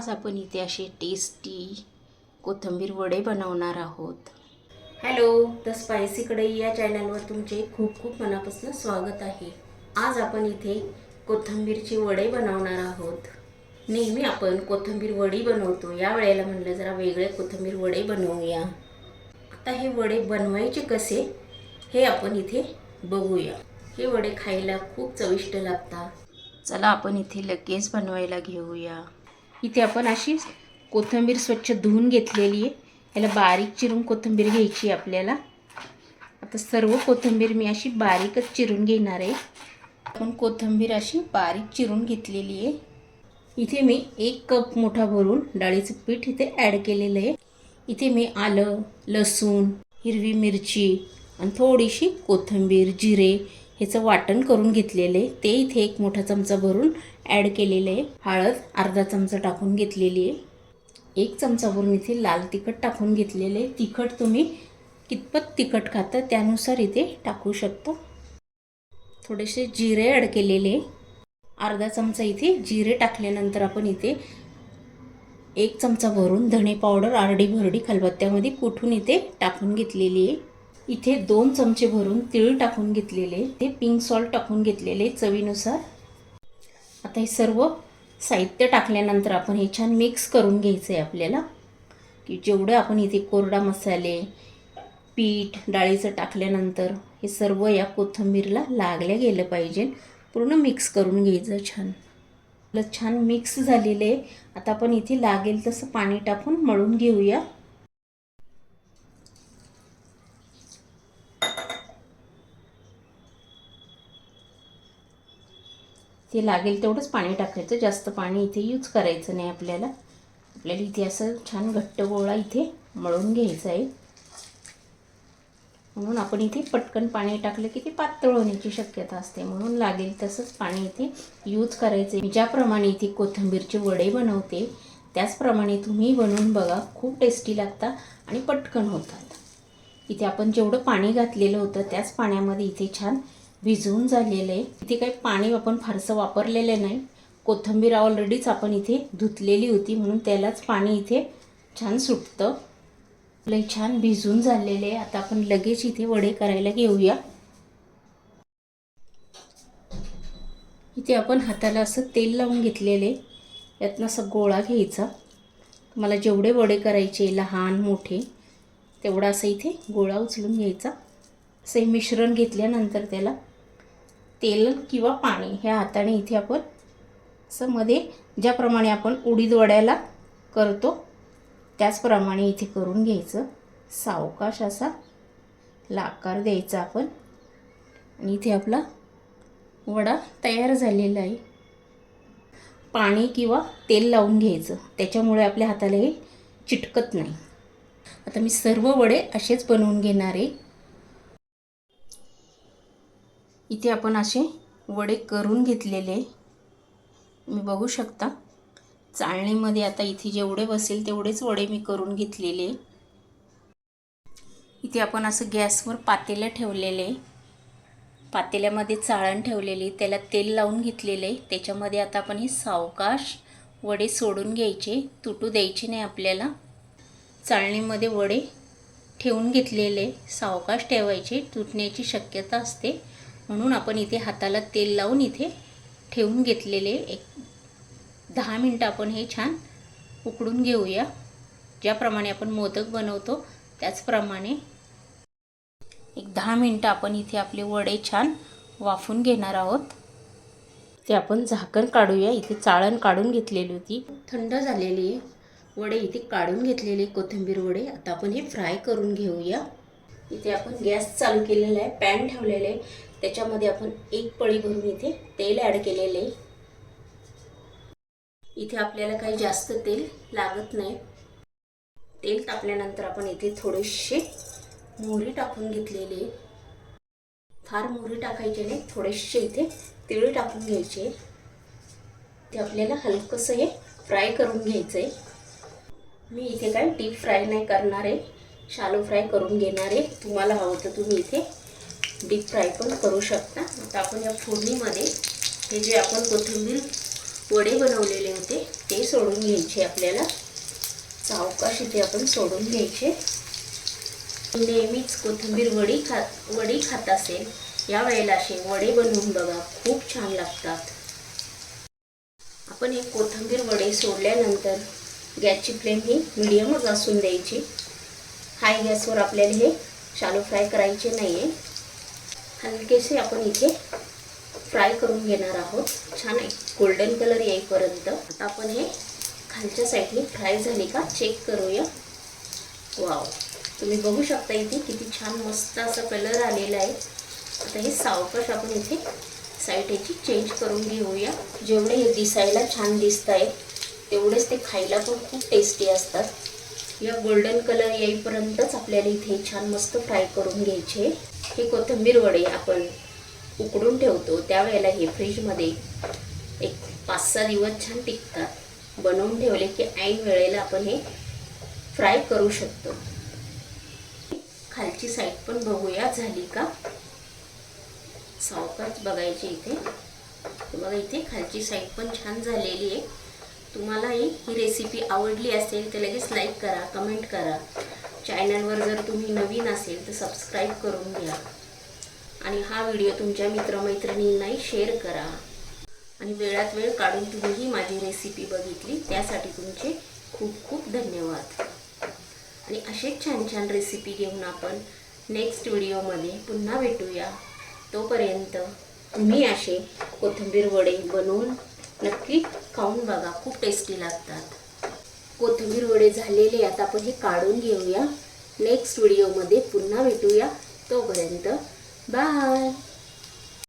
आज आपण इथे असे टेस्टी कोथिंबीर वडे बनवणार आहोत. हॅलो द स्पायसी कढई या चॅनलवर तुमचे खूप खूप मनापासून स्वागत आहे. आज आपण इथे कोथिंबीरचे वडे बनवणार आहोत. नेहमी आपण कोथिंबीर वडी बनवतो. या वेळेला म्हणलं जरा वेगळे कोथिंबीर वडे बनवूया. आता हे वडे बनवायचे कसे हे आपण इथे बघूया. हे वडे खायला खूप चविष्ट लागतात. चला आपण इथे लगेच बनवायला घेऊया. इथे आपण अशी कोथिंबीर स्वच्छ धुवून घेतलेली आहे. याला बारीक चिरून कोथिंबीर घ्यायची आहे आपल्याला. आता सर्व कोथिंबीर मी अशी बारीकच चिरून घेणार आहे. आपण कोथिंबीर अशी बारीक चिरून घेतलेली आहे. इथे मी एक कप मोठा भरून डाळीचं पीठ इथे ॲड केलेलं आहे. इथे मी आलं लसूण हिरवी मिरची आणि थोडीशी कोथिंबीर जिरे ह्याचं वाटण करून घेतलेलं. आहे ते इथे एक मोठा चमचा भरून ॲड केलेलं आहे. हळद अर्धा चमचा टाकून घेतलेली आहे. एक चमचा भरून इथे लाल तिखट टाकून घेतलेलं आहे. तिखट तुम्ही कितपत तिखट खाता त्यानुसार इथे टाकू शकता. थोडेसे जिरे ॲड केलेले अर्धा चमचा इथे जिरे टाकल्यानंतर आपण इथे एक चमचा भरून धणे पावडर आरडी भरडी खलबत्त्यामध्ये कुठून इथे टाकून घेतलेली आहे. इथे दोन चमचे भरून तीळ टाकून घेतलेले ते पिंक सॉल्ट टाकून घेतलेले चवीनुसार. आता हे सर्व साहित्य टाकल्यानंतर आपण हे छान मिक्स करून घ्यायचं आहे आपल्याला. की जेवढं आपण इथे कोरडा मसाले पीठ डाळीचं टाकल्यानंतर हे सर्व या कोथिंबीरला लागल्या गेलं पाहिजे. पूर्ण मिक्स करून घ्यायचं छान. छान मिक्स झालेलं आहे. आता आपण इथे लागेल तसं पाणी टाकून मळून घेऊया. ते लागेल तेवढंच पाणी टाकायचं. जास्त पाणी इथे यूज करायचं नाही आपल्याला. आपल्याला इथे असं छान घट्ट गोळा इथे मळून घ्यायचा आहे. म्हणून आपण इथे पटकन पाणी टाकलं की ते पातळ होण्याची शक्यता असते. म्हणून लागेल तसंच पाणी इथे यूज करायचं आहे. ज्याप्रमाणे इथे कोथिंबीरचे वडे बनवते त्याचप्रमाणे तुम्ही बनवून बघा. खूप टेस्टी लागतात आणि पटकन होतात. इथे आपण जेवढं पाणी घातलेलं होतं त्याच पाण्यामध्ये इथे छान भिजवून झालेलं आहे. इथे काही पाणी आपण फारसं वापरलेलं नाही. कोथिंबीर ऑलरेडीच आपण इथे धुतलेली होती म्हणून त्यालाच पाणी इथे छान सुटतं. लई छान भिजून झालेले आहे. आता आपण लगेच इथे वडे करायला घेऊया. इथे आपण हाताला असं तेल लावून घेतलेले यातनं असं गोळा घ्यायचा. तुम्हाला जेवढे वडे करायचे लहान मोठे तेवढा असं इथे गोळा उचलून घ्यायचा. असं मिश्रण घेतल्यानंतर त्याला तेल किंवा पाणी ह्या हाताने इथे आपण असं मध्ये ज्याप्रमाणे आपण उडीद वड्याला करतो त्याचप्रमाणे इथे करून घ्यायचं. सावकाश असा आकार द्यायचा आपण. आणि इथे आपला वडा तयार झालेला आहे. पाणी किंवा तेल लावून घ्यायचं. त्याच्यामुळे आपल्या हाताला हे चिटकत नाही. आता मी सर्व वडे असेच बनवून घेणार आहे. इथे आपण असे वडे करून घेतलेले. मी बघू शकता. चाळणीमध्ये आता इथे जेवढे बसेल तेवढेच वडे मी करून घेतलेले. इथे आपण असं गॅसवर पातेलं ठेवलेले. पातेल्यामध्ये चाळण ठेवलेली. त्याला तेल लावून घेतलेले. त्याच्यामध्ये आता आपण हे सावकाश वडे सोडून घ्यायचे. तुटू द्यायचे नाही आपल्याला. चाळणीमध्ये वडे ठेवून घेतलेले. सावकाश ठेवायचे. तुटण्याची शक्यता असते. म्हणून आपण इथे हाताला तेल लावून इथे ठेवून घेतलेले एक दहा मिनटं आपण हे छान उकडून घेऊया. ज्याप्रमाणे आपण मोदक बनवतो त्याचप्रमाणे एक दहा मिनटं आपण इथे आपले वडे छान वाफून घेणार आहोत. ते आपण झाकण काढूया. इथे चाळण काढून घेतलेली होती. थंड झालेली आहे. वडे इथे काढून घेतलेले कोथिंबीर वडे. आता आपण हे फ्राय करून घेऊया. इथे आपण गॅस चालू केलेला आहे पॅन ठेवलेलं आहे. त्याच्यामध्ये आपण एक पळी भरून इथे तेल ॲड केलेलं आहे. इथे आपल्याला काही जास्त तेल लागत नाही. तेल टाकल्यानंतर आपण इथे थोडेसे मोहरी टाकून घेतलेले फार मोहरी टाकायचे नाही थोडेसे इथे तिळ टाकून घ्यायचे ते आपल्याला हलकंसं हे फ्राय करून घ्यायचं आहे मी इथे काय डीप फ्राय नाही करणार आहे. शालो फ्राय करून घेणार आहे. तुम्हाला हवं तर तुम्ही इथे डीप फ्राय पण करू शकता. आता आपण या फोडणीमध्ये हे जे आपण कोथिंबीर वडे बनवलेले होते ते सोडून घ्यायचे आपल्याला. सावकाश इथे आपण सोडून घ्यायचे. नेहमीच कोथिंबीर वडी खा वडी खात असेल या वेळेला असे वडे बनवून बघा. खूप छान लागतात. आपण हे कोथिंबीर वडे सोडल्यानंतर गॅसची फ्लेम ही मिडियमच असून द्यायची. हाय गॅसवर आपल्याला हे शालो फ्राय करायचे नाही आहे हलकेसे आपण इथे फ्राय करून घेणार आहोत. छान आहे गोल्डन कलर येईपर्यंत. आता आपण हे खालच्या साईडने फ्राय झाले का चेक करूया. वाव. तुम्ही बघू शकता इथे किती छान मस्त असा कलर आलेला आहे. आता हे सावकाश आपण इथे साईड याची चेंज करून घेऊया. जेवढे हे दिसायला छान दिसत आहे तेवढेच ते खायला पण खूप टेस्टी असतात. या गोल्डन कलर येईपर्यंतच आपल्याला इथे छान मस्त फ्राय करून घ्यायचे. हे कोथिंबीर वडे आपण उकडून ठेवतो. त्यावेळेला हे फ्रीजमध्ये एक पाच सहा दिवस छान टिकतात. बनवून ठेवले की ऐन वेळेला आपण हे फ्राय करू शकतो. खालची साईड पण बघूया. झाली का? सावकाच बघायची इथे. बघा इथे खालची साईड पण छान झालेली आहे. तुम्हालाही ही रेसिपी आवडली असेल तर लगेच लाईक करा कमेंट करा. चॅनलवर जर तुम्ही नवीन असेल तर सबस्क्राईब करून घ्या. आणि हा व्हिडिओ तुमच्या मित्रमैत्रिणींनाही शेअर करा. आणि वेळात वेळ काढून तुम्ही ही माझी रेसिपी बघितली त्यासाठी तुमचे खूप खूप धन्यवाद. आणि असेच छान छान रेसिपी घेऊन आपण नेक्स्ट व्हिडिओमध्ये पुन्हा भेटूया. तोपर्यंत तुम्ही असे कोथिंबीर वडे बनवून नक्की खाऊन बघा खूप टेस्टी लागतात. कोथिंबीर वडे झालेले आता आपण हे काढून घेऊया. नेक्स्ट व्हिडिओमध्ये पुन्हा भेटूया. तोपर्यंत बाय